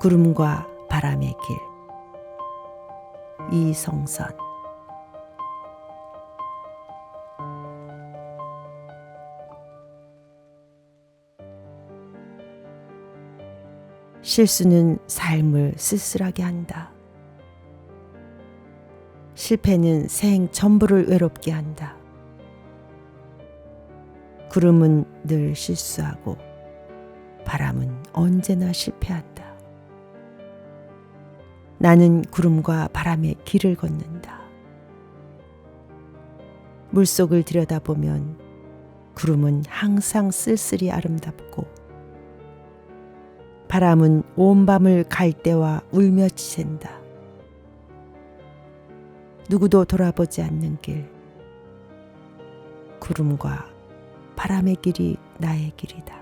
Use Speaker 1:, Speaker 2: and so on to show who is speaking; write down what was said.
Speaker 1: 구름과 바람의 길 이성선 실수는 삶을 쓸쓸하게 한다. 실패는 생 전부를 외롭게 한다. 구름은 늘 실수하고 바람은 언제나 실패한다. 나는 구름과 바람의 길을 걷는다. 물속을 들여다보면 구름은 항상 쓸쓸히 아름답고 바람은 온 밤을 갈대와 울며 지샌다. 누구도 돌아보지 않는 길. 구름과 바람의 길이 나의 길이다.